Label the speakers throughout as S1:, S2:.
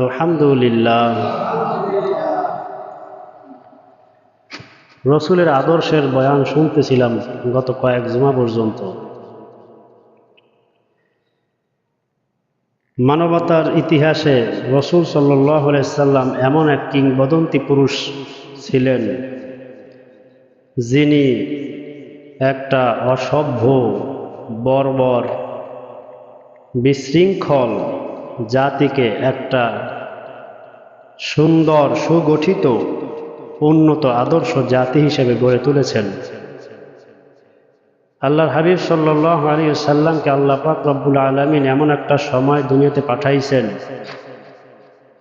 S1: আলহামদুলিল্লাহ। রসুলের আদর্শের বয়ান শুনতেছিলাম গত কয়েক জুমা পর্যন্ত। মানবতার ইতিহাসে রসুল সাল্লাম এমন এক কিংবদন্তি পুরুষ ছিলেন, যিনি একটা অসভ্য, বর্বর, বিশৃঙ্খল জাতিকে একটা সুন্দর, সুগঠিত, উন্নত, আদর্শ জাতি হিসেবে গড়ে তুলেছেন। আল্লাহর হাবিব সাল্লাহ আলী সাল্লামকে আল্লাহ পাক রব্বুল আলমিন এমন একটা সময় দুনিয়াতে পাঠাইছেন,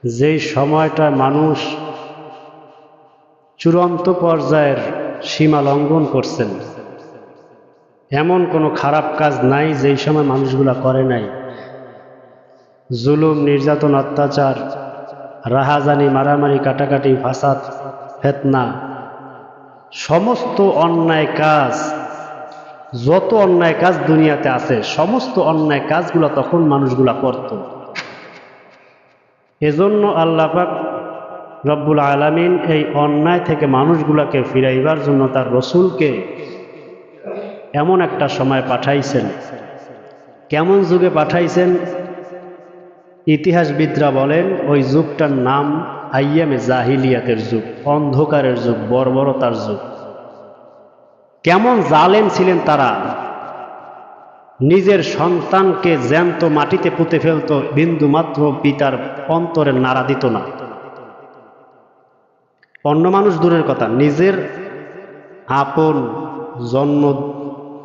S1: যেই সময়টা মানুষ চূড়ান্ত পর্যায়ের সীমা লঙ্ঘন করছেন। এমন কোনো খারাপ কাজ নাই যেই সময় মানুষগুলা করে নাই। জুলুম, নির্যাতন, অত্যাচার, রাহাজানি, মারামারি, কাটাকাটি, ফাসাদ, ফেতনা, সমস্ত অন্যায় কাজ, যত অন্যায় কাজ দুনিয়াতে আছে, সমস্ত অন্যায় কাজগুলো তখন মানুষগুলা করত। এজন্য আল্লাপাক রব্বুল আলামিন এই অন্যায় থেকে মানুষগুলাকে ফিরাইবার জন্য তার রসুলকে এমন একটা সময় পাঠাইছেন। কেমন যুগে পাঠাইছেন? ইতিহাসবিদরা বলেন, ওই যুগটার নাম আইয়ামে জাহিলিয়াতের যুগ, অন্ধকারের যুগ, বর্বরতার যুগ। কেমন জালেম ছিলেন তারা? নিজের সন্তানকে জ্যান্ত মাটিতে পুঁতে ফেলত বিন্দু মাত্র পিতার অন্তরে নাড়া দিত না। অন্য মানুষ দূরের কথা, নিজের আপন জন্ম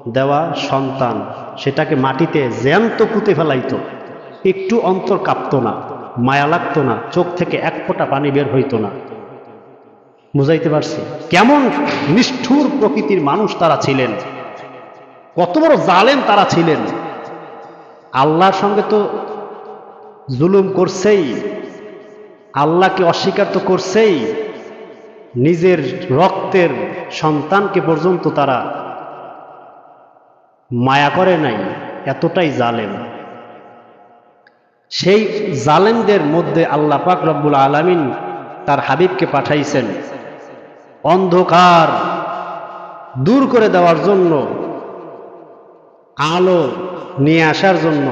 S1: দেওয়া সন্তান, সেটাকে মাটিতে জ্যান্ত পুঁতে ফেলাইতো। একটু অন্তর কাঁপত না, মায়া লাগতো না, চোখ থেকে এক ফোঁটা পানি বের হইতো না। বুঝাইতে পারছি? কেমন নিষ্ঠুর প্রকৃতির মানুষ তারা ছিলেন। কত বড় জালেম তারা ছিলেন। আল্লাহর সঙ্গে তো জুলুম করছেই, আল্লাহকে অস্বীকার তো করছেই, নিজের রক্তের সন্তানকে পর্যন্ত তারা মায়া করে নাই, এতটাই জালেম। সেই জালেমদের মধ্যে আল্লাহ পাক রব্বুল আলমিন তার হাবিবকে পাঠাইছেন। অন্ধকার দূর করে দেওয়ার জন্য, আলো নিয়ে আসার জন্য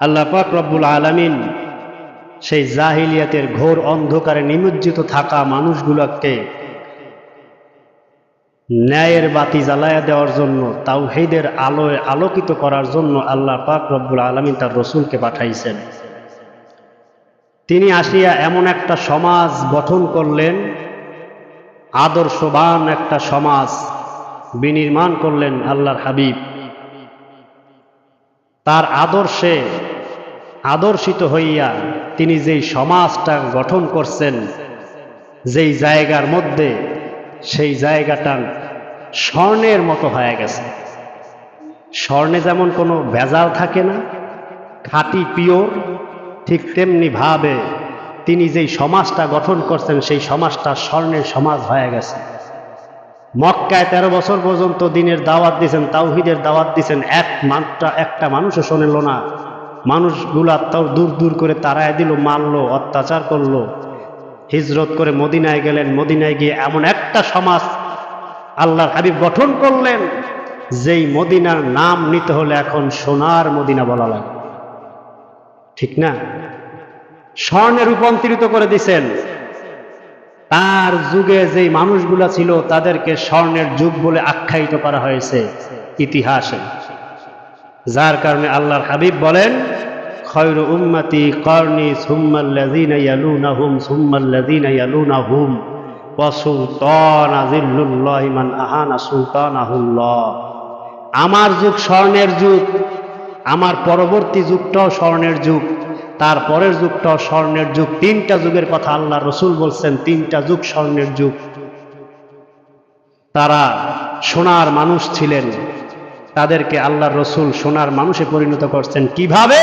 S1: আল্লাহ পাক রব্বুল আলমিন সেই জাহিলিয়াতের ঘোর অন্ধকারে নিমজ্জিত থাকা মানুষগুলোকে ন্যায়ের বাতি জ্বালায়া দেওয়ার জন্য তাও হেদের আলোয় আলোকিত করার জন্য আল্লাহ পাক রব্বুল আলমিন তার রসুলকে পাঠাইছেন। তিনি আসিয়া এমন একটা সমাজ গঠন করলেন, আদর্শবান একটা সমাজ বিনির্মাণ করলেন আল্লাহর হাবিব। তার আদর্শে আদর্শিত হইয়া তিনি যেই সমাজটা গঠন করছেন, যেই জায়গার মধ্যে সেই জায়গাটা স্বর্ণের মতো হয়ে গেছে। স্বর্ণে যেমন কোনো ভেজাল থাকে না, খাঁটি পিওর, ঠিক তেমনি ভাবে তিনি যেই সমাজটা গঠন করছেন, সেই সমাজটা স্বর্ণের সমাজ হয়ে গেছে। মক্কায় তেরো বছর পর্যন্ত দিনের দাওয়াত দিয়েছেন, তাওহিদের দাওয়াত দিয়েছেন, এক মাত্রা একটা মানুষও শোনেল না। মানুষগুলা তাও দূর দূর করে তারায় দিল, মারলো, অত্যাচার করল। হিজরত করে মদিনায় গেলেন। মদিনায় গিয়ে এমন একটা সমাজ আল্লাহর হাবিব গঠন করলেন, যেই মদিনার নাম নিতে হলে এখন সোনার মদিনা বলা লাগে। ঠিক না? স্বর্ণে রূপান্তরিত করে দিছেন। তার যুগে যেই মানুষগুলা ছিল, তাদেরকে স্বর্ণের যুগ বলে আখ্যায়িত করা হয়েছে ইতিহাসে। যার কারণে আল্লাহর হাবিব বলেন খয়রু উম্মতি কর্নি সুম্মাল্লাযীনা ইয়ালুনাহুম আমার যুগ স্বর্ণের যুগ, আমার পরবর্তী যুগটাও স্বর্ণের যুগ তার পরের যুগটাও স্বর্ণের যুগ। তিনটা যুগের কথা আল্লাহ রসুল বলছেন, তিনটা যুগ স্বর্ণের যুগ। তারা সোনার মানুষ ছিলেন, তাদেরকে আল্লাহ রসুল সোনার মানুষে পরিণত করছেন। কীভাবে?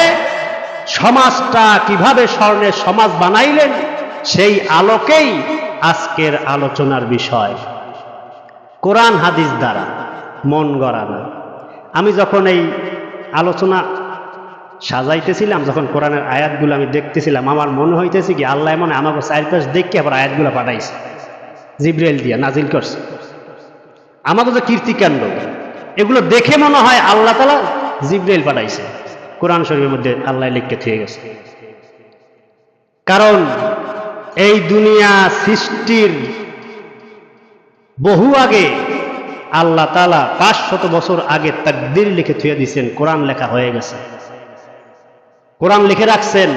S1: সমাজটা কীভাবে স্বর্ণের সমাজ বানাইলেন, সেই আলোকেই আজকের আলোচনার বিষয়। কোরআন হাদিস দ্বারা মন গড়ানো। আমি যখন এই আলোচনা সাজাইতেছিলাম, যখন কোরআনের আয়াতগুলো আমি দেখতেছিলাম, আমার মনে হইতেছে কি, আল্লাহ মনে আমাকে চারপাশ দেখে আবার আয়াতগুলো পাঠাইছে। জিব্রেল দিয়া নাজিল করছে। আমাদের যে কীর্তিকাণ্ড, এগুলো দেখে মনে হয় আল্লাহ তালা জিব্রাইল পাঠাইছে। কোরআন শরীফের মধ্যে আল্লাহ লিখকে থুয়ে গেছে। কারণ এই দুনিয়া সৃষ্টির বহু আগে আল্লাহ তালা পাঁচ শত বছর আগে তাকদির লিখে থুয়ে দিয়েছেন, কোরআন লেখা হয়ে গেছে। কোরআন লিখে রাখছেন,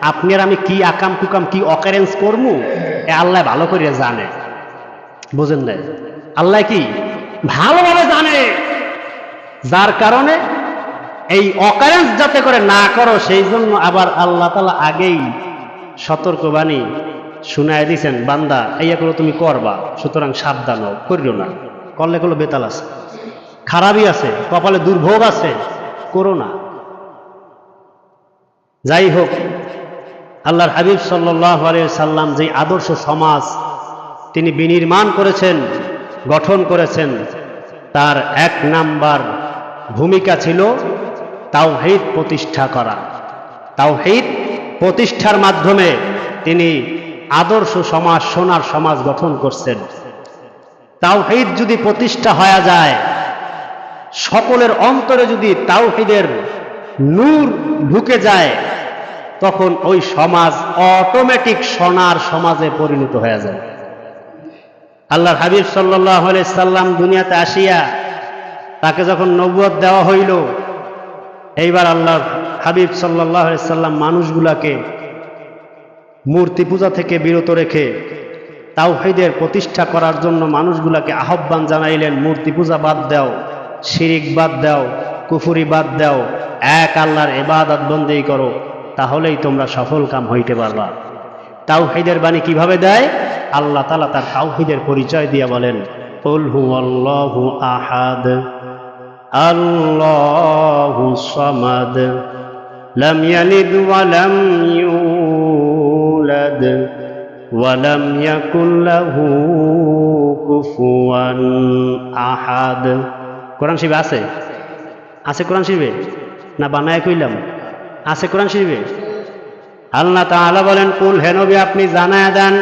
S1: আপনি আর আমি কি আকাম কুকাম, কি অকারেন্স করব এ আল্লাহ ভালো করে জানে। বুঝেন না আল্লাহ কি? ভালোভাবে জানে। যার কারণে এই অকারেন্স যাতে করে না করো, সেই জন্য আবার আল্লাহ তালা আগেই সতর্কবাণী শুনায় দিছেন, বান্দা এইয়া করে তুমি করবা, সুতরাং সাবধান হও, করিও না। করলে করলে বেতাল আছে। খারাপই আছে, কপালে দুর্ভোগ আছে, করো না। যাই হোক, আল্লাহর হাবিব সাল্লাহ সাল্লাম যে আদর্শ সমাজ তিনি বিনির্মাণ করেছেন, গঠন করেছেন, তার এক নাম্বার ভূমিকা ছিল তাওহিদ প্রতিষ্ঠা করা। তাওহিদ প্রতিষ্ঠার মাধ্যমে তিনি আদর্শ সমাজ, সোনার সমাজ গঠন করছেন। তাওহিদ যদি প্রতিষ্ঠা হয়ে যায়, সকলের অন্তরে যদি তাওহিদের নূর ঢুকে যায়, তখন ওই সমাজ অটোমেটিক সোনার সমাজে পরিণত হয়ে যায়। আল্লাহর হাবিব সাল্লাহ সাল্লাম দুনিয়াতে আসিয়া তাকে যখন নবুয়ত দেওয়া হইল এইবার আল্লাহ হাবিব সাল্লাহ সাল্লাম মানুষগুলাকে মূর্তি পূজা থেকে বিরত রেখে তাওহিদের প্রতিষ্ঠা করার জন্য মানুষগুলাকে আহ্বান জানাইলেন, মূর্তি পূজা বাদ দাও, শিরিক বাদ দাও, কুফুরি বাদ দাও, এক আল্লাহর এবাদত বন্দেই করো, তাহলেই তোমরা সফল কাম হইতে পারবা। তাওহিদের বাণী কীভাবে দেয়? আল্লাহ তালা তার তাওহিদের পরিচয় দিয়ে বলেন আহাদ। সামাদ, লাম ইয়ালিদ ওয়া লাম ইউলাদ, ওয়া লাম ইয়াকুল লাহু আহাদ। কোরআন শরীফে আছে? আছে কোরআন শরীফে? না বানায় কইলাম। আছে কোরআন শরীফে? আল্লাহ তাআলা বলেন, কুল, হে নবী, আপনি জানায় দেন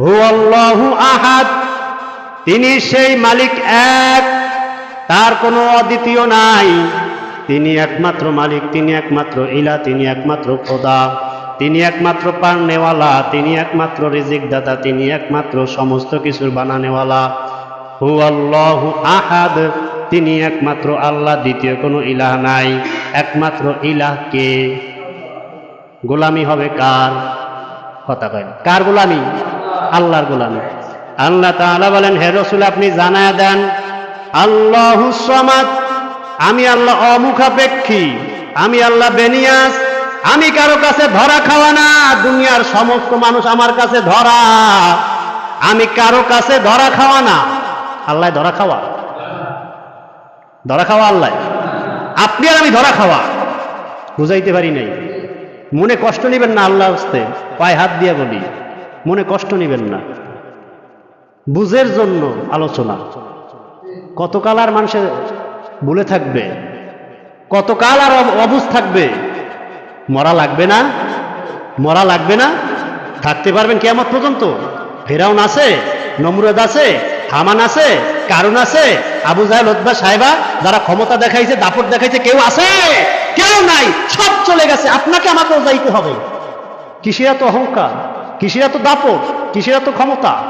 S1: হু আল্লাহু আহাদ, তিনি সেই মালিক এক তার কোনো অদ্বিতীয় নাই। তিনি একমাত্র মালিক, তিনি একমাত্র ইলা, তিনি একমাত্র খোদা, তিনি একমাত্র পারনেওয়ালা তিনি একমাত্র রিজিক দাতা তিনি একমাত্র সমস্ত কিছুর বানানেওয়ালা। হু আল্লাহু আহাদ, তিনি একমাত্র আল্লাহ, দ্বিতীয় কোনো ইলাহ নাই। একমাত্র ইলাহ কে? গোলামি হবে কার? কথা কয় কার গোলামি? আল্লাহর গোলামি। আল্লাহ তাআলা বলেন, হে রসুল, আপনি জানায় দেন আল্লাহু আমি আল্লাহ অমুখাপেক্ষী, আমি আল্লাহ বেনিয়াস আমি কারও কাছে ধরা খাওয়া না, দুনিয়ার সমস্ত মানুষ আমার কাছে ধরা। আমি কারও কাছে ধরা খাওয়া না। আল্লাহ ধরা খাওয়া? ধরা খাওয়া আল্লাহ। আপনি আর আমি ধরা খাওয়া। বুঝাইতে পারি নাই। মনে কষ্ট নেবেন না আল্লাহ হস্তে? পায়ে হাত দিয়ে বলি। মনে কষ্ট নেবেন না। বুঝের জন্য আলোচনা। কতকাল আর মানুষের বলে থাকবে? কতকাল আর অবুজ থাকবে? মরা লাগবে না? মরা লাগবে না? থাকতে পারবেন কেমন পর্যন্ত। ফেরাউন আছে, নমরুদ আছে, হামান আছে কারণ আছে, আবু জাহেল উদ্বা সাহেবা যারা ক্ষমতা দেখাইছে, দাপট দেখাইছে, কেউ আছে? কেউ নাই, সব চলে গেছে। আপনাকে আমাকেও যাইতে হবে। কিসের তো অহংকার? কিসের তো দাপট? কিসের তো ক্ষমতা?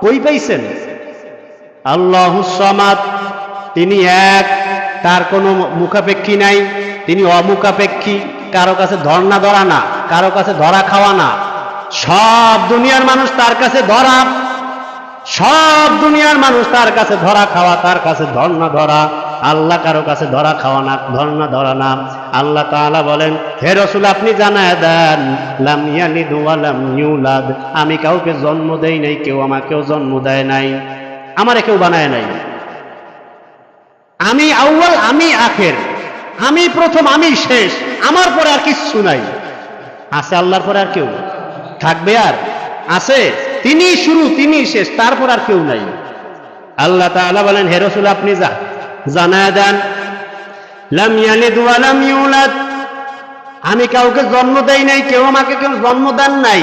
S1: কই পাইছেন? আল্লাহ সামাদ, তিনি এক, তার কোনো মুখাপেক্ষী নাই। তিনি অমুখাপেক্ষী, কারও কাছে ধর্ণা ধরা না, কারও কাছে ধরা খাওয়া না। সব দুনিয়ার মানুষ তার কাছে ধরা। সব দুনিয়ার মানুষ তার কাছে ধরা খাওয়া, তার কাছে ধর্ণা ধরা। আল্লাহ কারও কাছে ধরা খাওয়া না, ধর্ণা ধরা না। আল্লাহ তাআলা বলেন, হে রসুল, আপনি জানায় দেন, লাম ইয়ালিদ ওয়া লাম ইউলাদ। আমি কাউকে জন্ম দেই নাই, কেউ আমাকেও জন্ম দেয় নাই। আমারে কেউ বানায় নাই। আমি আউ্বাল আমি আখের। আমি প্রথম, আমি শেষ। আমার পরে আর কিচ্ছু নাই। আছে আল্লাহর পরে আর কেউ? থাকবে আর? আছে। তিনি শুরু তিনি শেষ তারপর আর কেউ নাই। আল্লাহ তাআলা বলেন, হে আপনি যা জানায় দেন আমি কাউকে জন্ম দেই নাই, কেউ আমাকে কেউ জন্ম দেন নাই।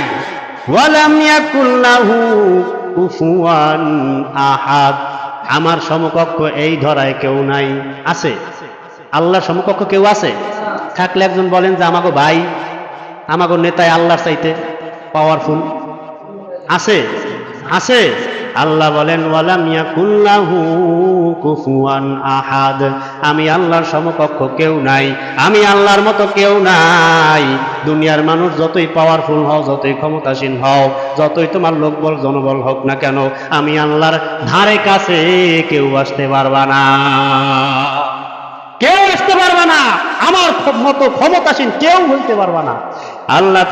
S1: আহাদ। আমার সমকক্ষ এই ধরায় কেউ নাই। আছে? আল্লাহর সমকক্ষ কেউ আছে? থাকলে একজন বলেন যে আমাকে ভাই আমাকে নেতায় আল্লাহর চাইতে পাওয়ারফুল আছে? আছে? আল্লাহ বলেন আহাদ। আমি আল্লাহর সমকক্ষ কেউ নাই, আমি আল্লাহর মতো কেউ নাই। দুনিয়ার মানুষ যতই পাওয়ারফুল হও, যতই ক্ষমতাসীন হও, যতই তোমার লোকবল, জনবল হোক না কেন, আমি আল্লাহর ধারে কাছে কেউ আসতে পারবা না। কেউ আসতে পারবা না, আমার মতো ক্ষমতাসীন কেউ হইতে পারবা না। আল্লাহ